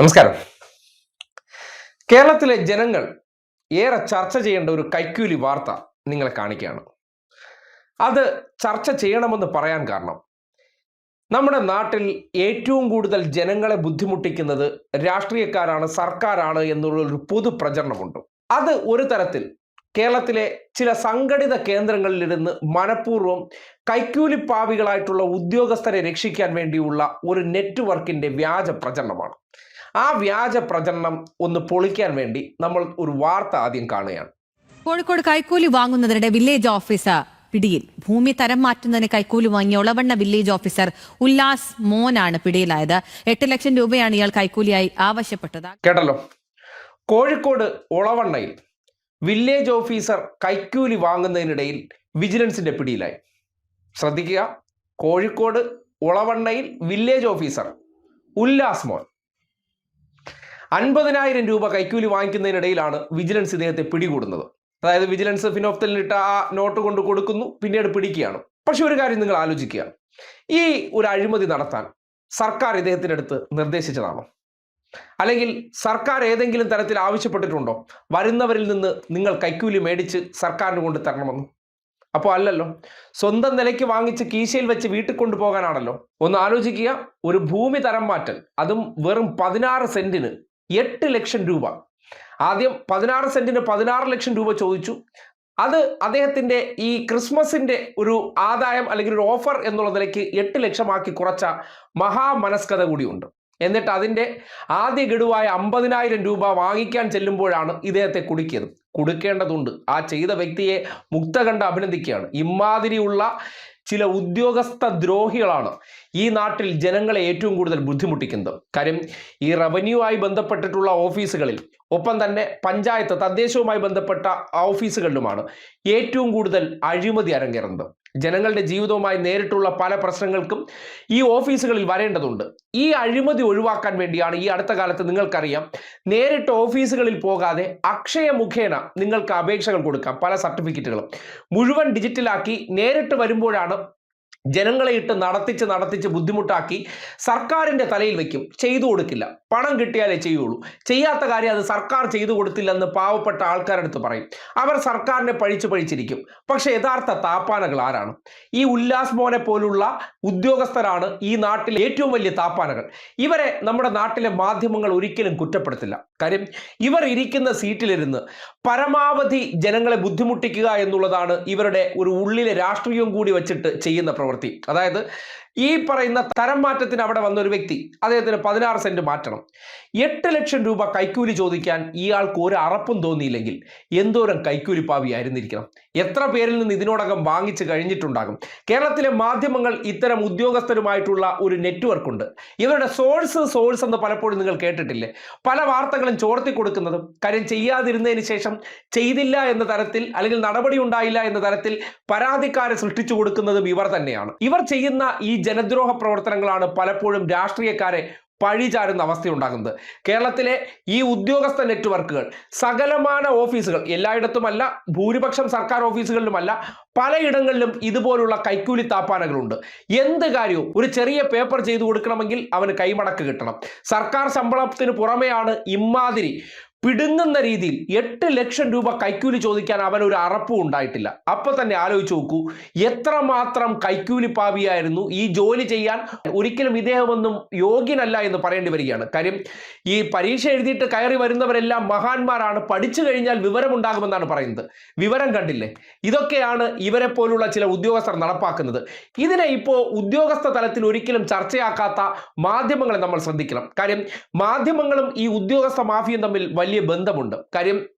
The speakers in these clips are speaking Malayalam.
നമസ്കാരം. കേരളത്തിലെ ജനങ്ങൾ ഏറെ ചർച്ച ചെയ്യേണ്ട ഒരു കൈക്കൂലി വാർത്ത നിങ്ങളെ കാണിക്കുകയാണ്. അത് ചർച്ച ചെയ്യണമെന്ന് പറയാൻ കാരണം നമ്മുടെ നാട്ടിൽ ഏറ്റവും കൂടുതൽ ജനങ്ങളെ ബുദ്ധിമുട്ടിക്കുന്നത് രാഷ്ട്രീയക്കാരാണ് സർക്കാരാണ് എന്നുള്ള ഒരു പൊതു പ്രചരണമുണ്ട്. അത് ഒരു തരത്തിൽ കേരളത്തിലെ ചില സംഘടിത കേന്ദ്രങ്ങളിലിരുന്ന് മനഃപൂർവം കൈക്കൂലിപ്പാവികളായിട്ടുള്ള ഉദ്യോഗസ്ഥരെ രക്ഷിക്കാൻ വേണ്ടിയുള്ള ഒരു നെറ്റ്വർക്കിന്റെ വ്യാജ പ്രചരണമാണ്. ആ വ്യാജ പ്രചരണം ഒന്ന് പൊളിക്കാൻ വേണ്ടി നമ്മൾ ഒരു വാർത്ത ആദ്യം കാണുകയാണ്. കോഴിക്കോട് കൈക്കൂലി വാങ്ങുന്നതിനിടെ വില്ലേജ് ഓഫീസർ പിടിയിൽ. ഭൂമി തരം മാറ്റുന്നതിന് കൈക്കൂലി വാങ്ങിയ ഒളവണ്ണ വില്ലേജ് ഓഫീസർ ഉല്ലാസ് മോനാണ് പിടിയിലായത്. എട്ട് ലക്ഷം രൂപയാണ് ഇയാൾ കൈക്കൂലിയായി ആവശ്യപ്പെട്ടത്. കേട്ടല്ലോ. കോഴിക്കോട് ഒളവണ്ണയിൽ വില്ലേജ് ഓഫീസർ കൈക്കൂലി വാങ്ങുന്നതിനിടയിൽ വിജിലൻസിന്റെ പിടിയിലായി. ശ്രദ്ധിക്കുക. കോഴിക്കോട് ഒളവണ്ണയിൽ വില്ലേജ് ഓഫീസർ ഉല്ലാസ് മോൻ. അൻപതിനായിരം രൂപ കൈക്കൂലി വാങ്ങിക്കുന്നതിനിടയിലാണ് വിജിലൻസ് ഇദ്ദേഹത്തെ പിടികൂടുന്നത്. അതായത് വിജിലൻസ് ഫിനോഫ്തലിലിട്ട് ആ നോട്ട് കൊണ്ട് കൊടുക്കുന്നു പിന്നീട് പിടിക്കുകയാണ്. പക്ഷെ ഒരു കാര്യം നിങ്ങൾ ആലോചിക്കുക ഈ ഒരു അഴിമതി നടത്താൻ സർക്കാർ ഇദ്ദേഹത്തിന്റെ അടുത്ത് നിർദ്ദേശിച്ചതാണോ? അല്ലെങ്കിൽ സർക്കാർ ഏതെങ്കിലും തരത്തിൽ ആവശ്യപ്പെട്ടിട്ടുണ്ടോ? വരുന്നവരിൽ നിന്ന് നിങ്ങൾ കൈക്കൂലി മേടിച്ച് സർക്കാരിന് കൊണ്ട് തരണമെന്ന്? അപ്പോൾ അല്ലല്ലോ. സ്വന്തം നിലയ്ക്ക് വാങ്ങിച്ച് കീശയിൽ വെച്ച് വീട്ടിൽ കൊണ്ടുപോകാനാണല്ലോ ഒന്ന് ആലോചിക്കുക ഒരു ഭൂമി തരം മാറ്റൽ അതും വെറും പതിനാറ് സെന്റിന് എട്ട് ലക്ഷം രൂപ. ആദ്യം പതിനാറ് സെന്റിന് പതിനാറ് ലക്ഷം രൂപ ചോദിച്ചു. അത് അദ്ദേഹത്തിന്റെ ഈ ക്രിസ്മസിന്റെ ഒരു ആദായം അല്ലെങ്കിൽ ഒരു ഓഫർ എന്നുള്ള നിലയ്ക്ക് എട്ട് ലക്ഷമാക്കി കുറച്ച മഹാമനസ്കത കൂടിയുണ്ട്. എന്നിട്ട് അതിന്റെ ആദ്യ ഗഡുവായ അമ്പതിനായിരം രൂപ വാങ്ങിക്കാൻ ചെല്ലുമ്പോഴാണ് ഇദ്ദേഹത്തെ കുടുക്കിയത്. കൊടുക്കേണ്ടതുണ്ട്. ആ ചെയ്ത വ്യക്തിയെ മുക്ത കണ്ട് അഭിനന്ദിക്കുകയാണ്. ഇമാതിരിയുള്ള ചില ഉദ്യോഗസ്ഥ ദ്രോഹികളാണ് ഈ നാട്ടിൽ ജനങ്ങളെ ഏറ്റവും കൂടുതൽ ബുദ്ധിമുട്ടിക്കുന്നത്. കാര്യം ഈ റവന്യൂ ആയി ബന്ധപ്പെട്ടിട്ടുള്ള ഓഫീസുകളിൽ ഒപ്പം തന്നെ പഞ്ചായത്ത് തദ്ദേശവുമായി ബന്ധപ്പെട്ട ഓഫീസുകളിലുമാണ് ഏറ്റവും കൂടുതൽ അഴിമതി അരങ്ങേറുന്നത്. ജനങ്ങളുടെ ജീവിതവുമായി നേരിട്ടുള്ള പല പ്രശ്നങ്ങൾക്കും ഈ ഓഫീസുകളിൽ വരേണ്ടതുണ്ട്. ഈ അഴിമതി ഒഴിവാക്കാൻ വേണ്ടിയാണ് ഈ അടുത്ത കാലത്ത് നിങ്ങൾക്കറിയാം നേരിട്ട് ഓഫീസുകളിൽ പോകാതെ അക്ഷയ മുഖേന നിങ്ങൾക്ക് അപേക്ഷകൾ കൊടുക്കാം പല സർട്ടിഫിക്കറ്റുകളും. മുഴുവൻ ഡിജിറ്റലാക്കി നേരിട്ട് വരുമ്പോഴാണ് ജനങ്ങളെ ഇട്ട് നടത്തിച്ച് നടത്തിച്ച് ബുദ്ധിമുട്ടാക്കി സർക്കാരിന്റെ തലയിൽ വയ്ക്കും ചെയ്തു കൊടുക്കില്ല. പണം കിട്ടിയാലേ ചെയ്യുള്ളൂ. ചെയ്യാത്ത കാര്യം അത് സർക്കാർ ചെയ്തു കൊടുത്തില്ലെന്ന് പാവപ്പെട്ട ആൾക്കാരടുത്ത് പറയും. അവർ സർക്കാരിനെ പഴിച്ചു പഴിച്ചിരിക്കും. പക്ഷേ യഥാർത്ഥ താപ്പാനകൾ ആരാണ്? ഈ ഉല്ലാസ് മോനെ പോലുള്ള ഉദ്യോഗസ്ഥരാണ് ഈ നാട്ടിലെ ഏറ്റവും വലിയ താപ്പാനകൾ. ഇവരെ നമ്മുടെ നാട്ടിലെ മാധ്യമങ്ങൾ ഒരിക്കലും കുറ്റപ്പെടുത്തില്ല. കാര്യം ഇവർ ഇരിക്കുന്ന സീറ്റിലിരുന്ന് പരമാവധി ജനങ്ങളെ ബുദ്ധിമുട്ടിക്കുക എന്നുള്ളതാണ് ഇവരുടെ ഒരു ഉള്ളിലെ രാഷ്ട്രീയവും കൂടി വെച്ചിട്ട് ചെയ്യുന്ന പ്രവൃത്തി. അതായത് ഈ പറയുന്ന തരം മാറ്റത്തിന് അവിടെ വന്ന ഒരു വ്യക്തി അദ്ദേഹത്തിന് പതിനാറ് സെന്റ് മാറ്റണം. എട്ട് ലക്ഷം രൂപ കൈക്കൂലി ചോദിക്കാൻ ഇയാൾക്ക് ഒരു അറപ്പും തോന്നിയില്ലെങ്കിൽ എന്തോരം കൈക്കൂലി പാവിയായിരുന്നിരിക്കണം എത്ര പേരിൽ നിന്ന് ഇതിനോടകം വാങ്ങിച്ചു കഴിഞ്ഞിട്ടുണ്ടാകും. കേരളത്തിലെ മാധ്യമങ്ങൾ ഇത്തരം ഉദ്യോഗസ്ഥരുമായിട്ടുള്ള ഒരു നെറ്റ്വർക്ക് ഉണ്ട്. ഇവരുടെ സോഴ്സ് സോഴ്സ് എന്ന് പലപ്പോഴും നിങ്ങൾ കേട്ടിട്ടില്ലേ? പല വാർത്തകളും ചോർത്തി കൊടുക്കുന്നതും കാര്യം ചെയ്യാതിരുന്നതിന് ശേഷം ചെയ്തില്ല എന്ന തരത്തിൽ അല്ലെങ്കിൽ നടപടി ഉണ്ടായില്ല എന്ന തരത്തിൽ പരാതിക്കാരെ സൃഷ്ടിച്ചു കൊടുക്കുന്നതും ഇവർ തന്നെയാണ്. ഇവർ ചെയ്യുന്ന ഈ ജനദ്രോഹ പ്രവർത്തനങ്ങളാണ് പലപ്പോഴും രാഷ്ട്രീയക്കാരെ പഴിചാരുന്ന അവസ്ഥയുണ്ടാകുന്നത്. കേരളത്തിലെ ഈ ഉദ്യോഗസ്ഥ നെറ്റ്വർക്കുകൾ സകലമാന ഓഫീസുകൾ എല്ലായിടത്തുമല്ല ഭൂരിപക്ഷം സർക്കാർ ഓഫീസുകളിലുമല്ല പലയിടങ്ങളിലും ഇതുപോലുള്ള കൈക്കൂലി താപ്പാനകളുണ്ട്. എന്ത് കാര്യവും ഒരു ചെറിയ പേപ്പർ ചെയ്തു കൊടുക്കണമെങ്കിൽ അവന് കൈമടക്ക് കിട്ടണം. സർക്കാർ ശമ്പളത്തിന് പുറമെയാണ് ഇമാതിരി പിടുങ്ങുന്ന രീതിയിൽ എട്ട് ലക്ഷം രൂപ കൈക്കൂലി ചോദിക്കാൻ അവൻ ഒരു അറപ്പും ഉണ്ടായിട്ടില്ല. അപ്പൊ തന്നെ ആലോചിച്ച് നോക്കൂ എത്രമാത്രം കൈക്കൂലി പാവിയായിരുന്നു ഈ ജോലി ചെയ്യാൻ ഒരിക്കലും ഇദ്ദേഹമൊന്നും യോഗ്യനല്ല എന്ന് പറയേണ്ടി വരികയാണ്. കാര്യം ഈ പരീക്ഷ എഴുതിയിട്ട് കയറി വരുന്നവരെല്ലാം മഹാന്മാരാണ് പഠിച്ചു കഴിഞ്ഞാൽ വിവരമുണ്ടാകുമെന്നാണ് പറയുന്നത്. വിവരം കണ്ടില്ലേ? ഇതൊക്കെയാണ് ഇവരെ പോലുള്ള ചില ഉദ്യോഗസ്ഥർ നടപ്പാക്കുന്നത്. ഇതിനെ ഇപ്പോൾ ഉദ്യോഗസ്ഥ തലത്തിൽ ഒരിക്കലും ചർച്ചയാക്കാത്ത മാധ്യമങ്ങളെ നമ്മൾ ശ്രദ്ധിക്കണം. കാര്യം മാധ്യമങ്ങളും ഈ ഉദ്യോഗസ്ഥ മാഫിയും തമ്മിൽ ബന്ധമുണ്ട്. കാര്യം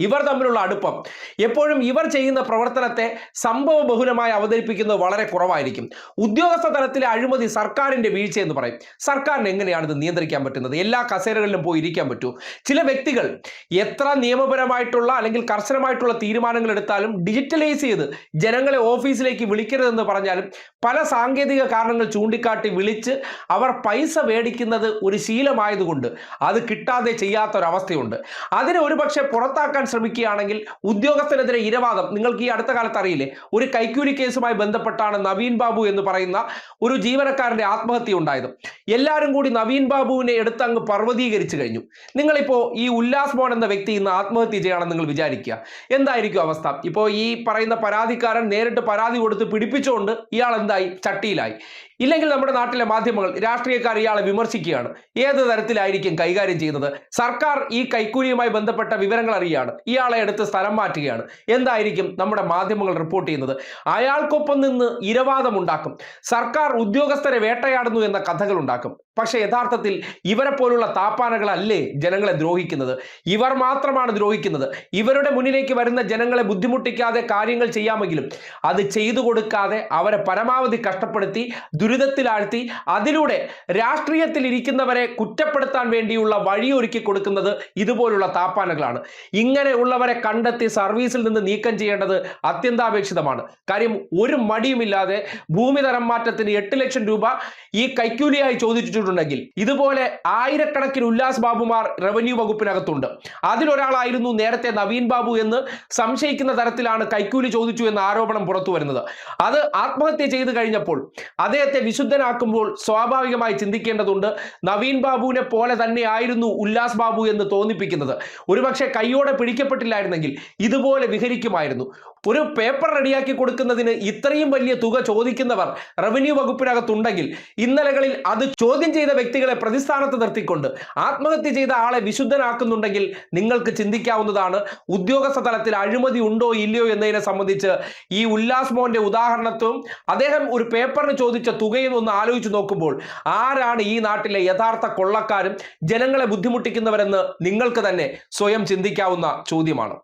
ഇവർ തമ്മിലുള്ള അടുപ്പം എപ്പോഴും ഇവർ ചെയ്യുന്ന പ്രവർത്തനത്തെ സംഭവ ബഹുലമായി അവതരിപ്പിക്കുന്നത് വളരെ കുറവായിരിക്കും. ഉദ്യോഗസ്ഥ തലത്തിലെ അഴിമതി സർക്കാരിന്റെ വീഴ്ച എന്ന് പറയും. സർക്കാരിന് എങ്ങനെയാണ് ഇത് നിയന്ത്രിക്കാൻ പറ്റുന്നത്? എല്ലാ കസേരകളിലും പോയി ഇരിക്കാൻ പറ്റൂ. ചില വ്യക്തികൾ എത്ര നിയമപരമായിട്ടുള്ള അല്ലെങ്കിൽ കർശനമായിട്ടുള്ള തീരുമാനങ്ങൾ എടുത്താലും ഡിജിറ്റലൈസ് ചെയ്ത് ജനങ്ങളെ ഓഫീസിലേക്ക് വിളിക്കരുതെന്ന് പറഞ്ഞാലും പല സാങ്കേതിക കാരണങ്ങൾ ചൂണ്ടിക്കാട്ടി വിളിച്ച് അവർ പൈസ മേടിക്കുന്നത് ഒരു ശീലമായതുകൊണ്ട് അത് കിട്ടാതെ ചെയ്യാത്തൊരവസ്ഥയുണ്ട്. അതിനെ ഒരുപക്ഷെ പുറത്താക്കാൻ ശ്രമിക്കുകയാണെങ്കിൽ ഉദ്യോഗസ്ഥനെതിരെ ഇരവാദം. നിങ്ങൾക്ക് ഈ അടുത്ത കാലത്ത് അറിയില്ലേ? ഒരു കൈക്കൂലി കേസുമായി ബന്ധപ്പെട്ടാണ് നവീൻ ബാബു എന്ന് പറയുന്ന ഒരു ജീവനക്കാരന്റെ ആത്മഹത്യ ഉണ്ടായത്. എല്ലാവരും കൂടി നവീൻ ബാബുവിനെ എടുത്ത് അങ്ങ് പർവതീകരിച്ചു കഴിഞ്ഞു. നിങ്ങളിപ്പോ ഈ ഉല്ലാസ് മോൻ എന്ന വ്യക്തി ഇന്ന് ആത്മഹത്യ ചെയ്യണം നിങ്ങൾ വിചാരിക്കുക. എന്തായിരിക്കും അവസ്ഥ? ഇപ്പോ ഈ പറയുന്ന പരാതിക്കാരൻ നേരിട്ട് പരാതി കൊടുത്ത് പിടിപ്പിച്ചുകൊണ്ട് ഇയാൾ എന്തായി? ചട്ടിയിലായി. ഇല്ലെങ്കിൽ നമ്മുടെ നാട്ടിലെ മാധ്യമങ്ങൾ രാഷ്ട്രീയക്കാർ ഇയാളെ വിമർശിക്കുകയാണ്. ഏത് തരത്തിലായിരിക്കും കൈകാര്യം ചെയ്യുന്നത്? സർക്കാർ ഈ കൈക്കൂലിയുമായി ബന്ധപ്പെട്ട വിവരങ്ങൾ അറിയുകയാണ്. ഇയാളെ എടുത്ത് സ്ഥലം മാറ്റുകയാണ്. എന്തായിരിക്കും നമ്മുടെ മാധ്യമങ്ങൾ റിപ്പോർട്ട് ചെയ്യുന്നത്? അയാൾക്കൊപ്പം നിന്ന് ഇരവാദമുണ്ടാക്കും സർക്കാർ ഉദ്യോഗസ്ഥരെ വേട്ടയാടുന്നു എന്ന കഥകൾ ഉണ്ടാക്കും. പക്ഷേ യഥാർത്ഥത്തിൽ ഇവരെ പോലുള്ള താപ്പാനകളല്ലേ ജനങ്ങളെ ദ്രോഹിക്കുന്നത്? ഇവർ മാത്രമാണ് ദ്രോഹിക്കുന്നത്. ഇവരുടെ മുന്നിലേക്ക് വരുന്ന ജനങ്ങളെ ബുദ്ധിമുട്ടിക്കാതെ കാര്യങ്ങൾ ചെയ്യാമെങ്കിലും അത് ചെയ്തു കൊടുക്കാതെ അവരെ പരമാവധി കഷ്ടപ്പെടുത്തി ദുരിതത്തിലാഴ്ത്തി അതിലൂടെ രാഷ്ട്രീയത്തിൽ ഇരിക്കുന്നവരെ കുറ്റപ്പെടുത്താൻ വേണ്ടിയുള്ള വഴിയൊരുക്കി കൊടുക്കുന്നത് ഇതുപോലുള്ള താപ്പാനകളാണ്. ഇങ്ങനെയുള്ളവരെ കണ്ടെത്തി സർവീസിൽ നിന്ന് നീക്കം ചെയ്യേണ്ടത് അത്യന്താപേക്ഷിതമാണ്. കാര്യം ഒരു മടിയുമില്ലാതെ ഭൂമി തരം മാറ്റത്തിന് എട്ട് ലക്ഷം രൂപ ഈ കൈക്കൂലിയായി ചോദിച്ചിട്ടുണ്ടെങ്കിൽ ഇതുപോലെ ആയിരക്കണക്കിന് ഉല്ലാസ് ബാബുമാർ റവന്യൂ വകുപ്പിനകത്തുണ്ട്. അതിലൊരാളായിരുന്നു നേരത്തെ നവീൻ ബാബു എന്ന് സംശയിക്കുന്ന തരത്തിലാണ് കൈക്കൂലി ചോദിച്ചു എന്ന ആരോപണം പുറത്തു വരുന്നത് അത് ആത്മഹത്യ ചെയ്തു കഴിഞ്ഞപ്പോൾ അദ്ദേഹത്തെ വിശുദ്ധനാക്കുമ്പോൾ സ്വാഭാവികമായി ചിന്തിക്കേണ്ടതുണ്ട് നവീൻ ബാബുവിനെ പോലെ തന്നെയായിരുന്നു ഉല്ലാസ് ബാബു എന്ന് തോന്നിപ്പിക്കുന്നത്. ഒരുപക്ഷെ കൈയോടെ പിടിക്കപ്പെട്ടില്ലായിരുന്നെങ്കിൽ ഇതുപോലെ വിഹരിക്കുമായിരുന്നു. ഒരു പേപ്പർ റെഡിയാക്കി കൊടുക്കുന്നതിന് ഇത്രയും വലിയ തുക ചോദിക്കുന്നവർ റവന്യൂ വകുപ്പിനകത്തുണ്ടെങ്കിൽ ഇന്നലകളിൽ അത് ചോദ്യം ചെയ്ത വ്യക്തികളെ പ്രതിസ്ഥാനത്ത് നിർത്തിക്കൊണ്ട് ആത്മഹത്യ ചെയ്ത ആളെ വിശുദ്ധനാക്കുന്നുണ്ടെങ്കിൽ നിങ്ങൾക്ക് ചിന്തിക്കാവുന്നതാണ് ഉദ്യോഗസ്ഥ തലത്തിൽ അഴിമതി ഉണ്ടോ ഇല്ലയോ എന്നതിനെ സംബന്ധിച്ച് ഈ ഉല്ലാസ് മോന്റെ ഉദാഹരണത്വം അദ്ദേഹം ഒരു പേപ്പറിന് ചോദിച്ച തുകയും ഒന്ന് ആലോചിച്ച് നോക്കുമ്പോൾ ആരാണ് ഈ നാട്ടിലെ യഥാർത്ഥ കൊള്ളക്കാരും ജനങ്ങളെ ബുദ്ധിമുട്ടിക്കുന്നവരെന്ന് നിങ്ങൾക്ക് തന്നെ സ്വയം ചിന്തിക്കാവുന്ന ചോദ്യമാണ്.